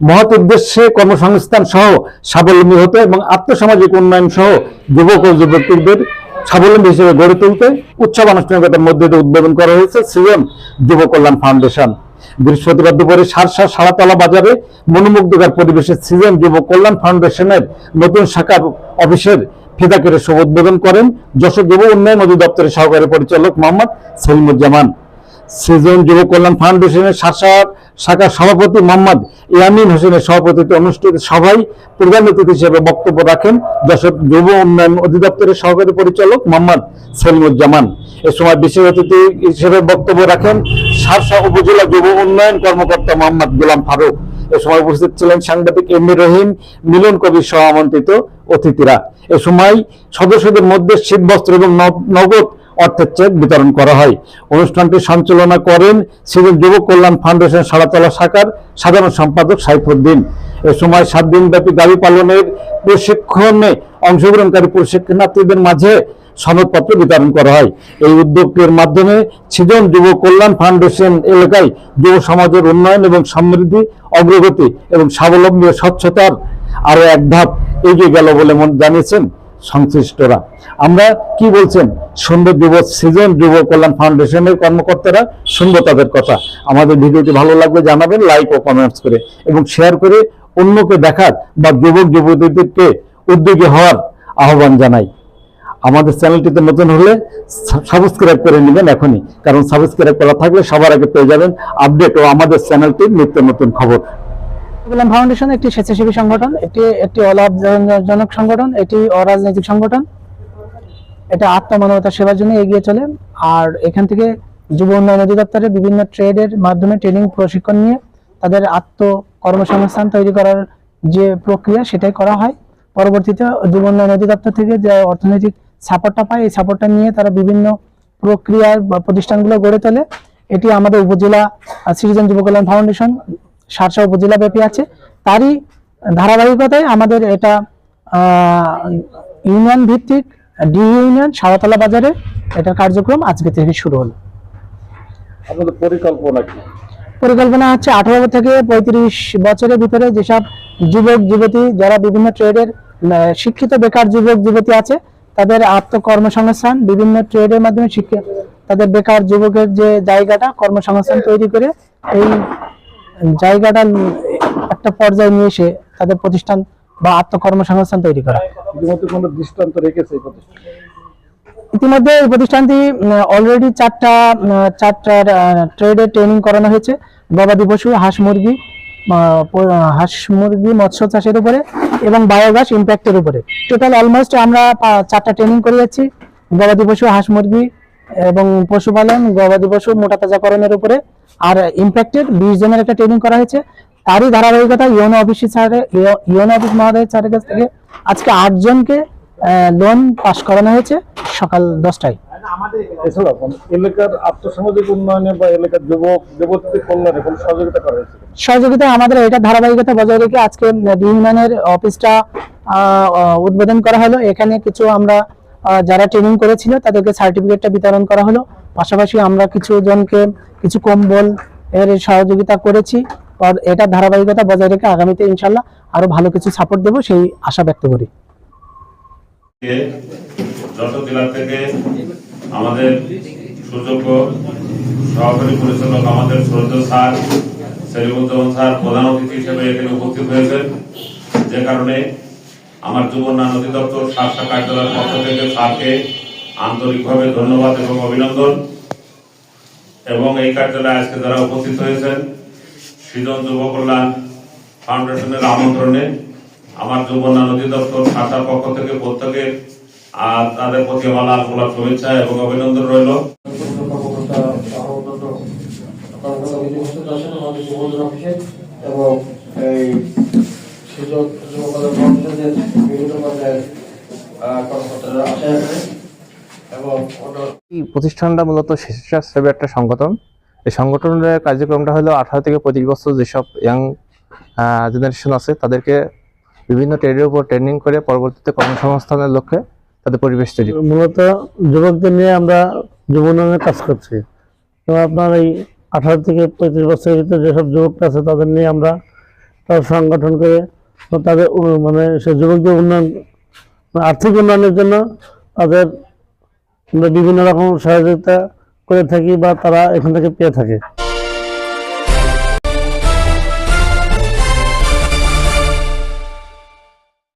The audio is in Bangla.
মহৎ উদ্দেশ্যে কর্মসংস্থান সহ স্বাবলম্বী হতে এবং আত্মসামাজিক উন্নয়ন সহ যুবক ও যুবতীদের স্বাবলম্বী হিসেবে গড়ে তুলতে উৎসব আনুষ্ঠানিকতার মধ্যে উদ্বোধন করা হয়েছে সৃজন যুব কল্যাণ ফাউন্ডেশন। বৃহস্পতিবার দুপুরে সারসা সাড়াতলা বাজারে মনোমুগ্ধকর পরিবেশে সৃজন যুব কল্যাণ ফাউন্ডেশনের নতুন শাখা অফিসের ফিতা কেটে শুভ উদ্বোধন করেন যশোর যুব উন্নয়ন অধিদপ্তরের সহকারী পরিচালক মোহাম্মদ সেলিমুজ্জামান। সৃজন যুব কল্যাণ ফাউন্ডেশনের শাখা শাখার সভাপতি মোহাম্মদ ইয়ামিন হোসেনের সভাপতিত্বে অনুষ্ঠিত সভায় প্রধান অতিথি হিসেবে বক্তব্য রাখেন যশোর যুব উন্নয়ন অধিদপ্তরের সহকারী পরিচালক মোহাম্মদ সেলিমুজ্জামান। এ সময় বিশেষ অতিথি হিসেবে বক্তব্য রাখেন সারসা উপজেলা যুব উন্নয়ন কর্মকর্তা মোহাম্মদ গোলাম ফারুক। এ সময় উপস্থিত ছিলেন সাংবাদিক এম রহিম, মিলন কবির সহ আমন্ত্রিত অতিথিরা। এ সময় সদস্যদের মধ্যে শীতবস্ত্র এবং নগদ অর্থের চেক বিতরণ করা হয়। অনুষ্ঠানটি সঞ্চালনা করেন সিভিল যুব কল্যাণ ফাউন্ডেশন সাড়াতলা শাখার সাধারণ সম্পাদক সাইফুদ্দিন। এ সময় সাত দিনব্যাপী গাড়ি পালনের প্রশিক্ষণে অংশগ্রহণকারী প্রশিক্ষণার্থীদের মাঝে সনদপত্র বিতরণ করা হয়। এই উদ্যোগটির মাধ্যমে সৃজন যুব কল্যাণ ফাউন্ডেশন এলাকায় যুব সমাজের উন্নয়ন এবং সমৃদ্ধি, অগ্রগতি এবং স্বাবলম্বী স্বচ্ছতার আরও এক ধাপ এগিয়ে গেল বলে জানিয়েছেন সংশ্লিষ্টরা। আমরা কি বলছেন? সুন্দর যুব সৃজন যুব কল্যাণ ফাউন্ডেশনের কর্মকর্তারা শুনব তাদের কথা। আমাদের ভিডিওটি ভালো লাগবে জানাবেন লাইক ও কমেন্টস করে এবং শেয়ার করে অন্যকে দেখার বা যুবক যুবতীদেরকে উদ্যোগী হওয়ার আহ্বান জানাই। আমাদের চ্যানেলটিতে নতুন হলে সাবস্ক্রাইব করে নেবেন এখনই। কারণ সাবস্ক্রাইব করা থাকলে সবার আগে পেয়ে যাবেন আপডেট ও আমাদের চ্যানেলটির নিত্য নতুন খবর। ফাউন্ডেশন একটি স্বেচ্ছাসেবী সংগঠন, এটি একটি অলাভজনক সংগঠন, এটি অরাজনৈতিক সংগঠন। এটা আত্মমানবতার সেবার জন্য এগিয়ে চলে। আর এখান থেকে যুব উন্নয়ন অধিদপ্তরের বিভিন্ন ট্রেডের মাধ্যমে ট্রেনিং প্রশিক্ষণ নিয়ে তাদের আত্ম কর্মসংস্থান তৈরি করার যে প্রক্রিয়া, সেটাই করা হয়। পরবর্তীতে যুব উন্নয়ন অধিদপ্তর থেকে যে অর্থনৈতিক সাপোর্টটা পায়, এই সাপোর্টটা নিয়ে তারা বিভিন্ন প্রক্রিয়ার বা প্রতিষ্ঠানগুলো গড়ে তোলে। এটি আমাদের উপজেলা সিটিজেন যুব কল্যাণ ফাউন্ডেশন সারসা উপজেলা ব্যাপী আছে। তারই ধারাবাহিকতায় আমাদের এটা ইউনিয়ন ভিত্তিক ডি ইউনিয়ন সারাতলা বাজারে এটার কার্যক্রম আজকে থেকে শুরু হলো। আপনাদের পরিকল্পনা কি? পরিকল্পনা হচ্ছে আঠারো থেকে পঁয়ত্রিশ বছরের ভিতরে যেসব যুবক যুবতী যারা বিভিন্ন ট্রেডের শিক্ষিত বেকার যুবক যুবতী আছে তাদের আত্মকর্মসংস্থান বিভিন্ন ট্রেডের মাধ্যমে শিক্ষা তাদের বেকার যুবকের যে জায়গাটা কর্মসংস্থান তৈরি করে এই জায়গাটা একটা পর্যায়ে নিয়ে এসে তাদের প্রতিষ্ঠান বা আত্মকর্মসংস্থান তৈরি করা। ইতিমধ্যে দৃষ্টান্ত রেখেছে এই ইতিমধ্যে এই প্রতিষ্ঠানটি অলরেডি চারটা উম, চারটা ট্রেডে ট্রেনিং করানো হয়েছে। গবাদি পশু হাঁস মুরগি হাঁস মুরগি মৎস্য চাষের উপরে এবং বায়োগ্যাস ইম্প্যাক্টের উপরে। টোটাল অলমোস্ট আমরা চারটা ট্রেনিং করে যাচ্ছি গবাদি পশু হাঁস মুরগি এবং পশুপালন গবাদি পশু মোটা তাজাকরণের উপরে। আর ইম্প্যাক্টের বিশ জনের একটা ট্রেনিং করা হয়েছে। তারই ধারাবাহিকতা ইউনো অফিস স্যারের ইউনো অফিস মহোদয় স্যারের কাছ থেকে আজকে আটজনকে লোন পাস করানো হয়েছে সকাল দশটায়। এছাড়া এলাকার আর্থসামাজিক উন্নয়নে বা এলাকার যুবক যুবতীদের কল্যাণে কোনো সহযোগিতা করা হয়েছে? সহযোগিতা আমাদের এটা ধারাবাহিকতা বজায় রেখে আজকে ইউনিয়নের অফিসটা উদ্বোধন করা হলো। এখানে কিছু আমরা যারা ট্রেনিং করেছিল তাদেরকে সার্টিফিকেটটা বিতরণ করা হলো। পাশাপাশি আমরা কিছু জনকে, কিছু কম্বল এর সহযোগিতা করেছি। আর এটা ধারাবাহিকতা বজায় রেখে আগামীতে ইনশাল্লাহ আরও ভালো কিছু সাপোর্ট দেবো, সেই আশা ব্যক্ত করি। যে কারণে আমার যুব উন্নয়ন অধিদপ্তর সাতটা কার্যালয়ের পক্ষ থেকে স্যারকে আন্তরিকভাবে ধন্যবাদ এবং অভিনন্দন। এবং এই কার্যালয়ে আজকে যারা উপস্থিত হয়েছেন, সৃজন যুব কল্যাণ ফাউন্ডেশনের আমন্ত্রণে আমার যুব নদী দপ্তর শাখার পক্ষ থেকে প্রত্যেকের আর তাদের প্রতি আমার লাল গোলাপ শুভেচ্ছা এবং অভিনন্দন রইল। এবং এই সুযোগ এবং এই প্রতিষ্ঠানটা মূলত স্বেচ্ছাসেবী একটা সংগঠন। এই সংগঠনের কার্যক্রমটা হলো আঠারো থেকে পঁচিশ বছর যেসব ইয়াং জেনারেশন আছে তাদেরকে বিভিন্ন ট্রেডের উপর ট্রেনিং করে পরবর্তীতে কর্মসংস্থানের লক্ষ্যে তাদের পরিবেশ তৈরি মূলত যুবকদের নিয়ে আমরা যুব উন্নয়নের কাজ করছি। তো আপনার এই আঠারো থেকে পঁয়ত্রিশ বছরের ভিতরে যেসব যুবক আছে তাদের নিয়ে আমরা তারা সংগঠন করে তাদের মানে সে যুবকদের উন্নয়ন মানে আর্থিক উন্নয়নের জন্য তাদের আমরা বিভিন্ন রকম সহযোগিতা করে থাকি বা তারা এখান থেকে পেয়ে থাকে।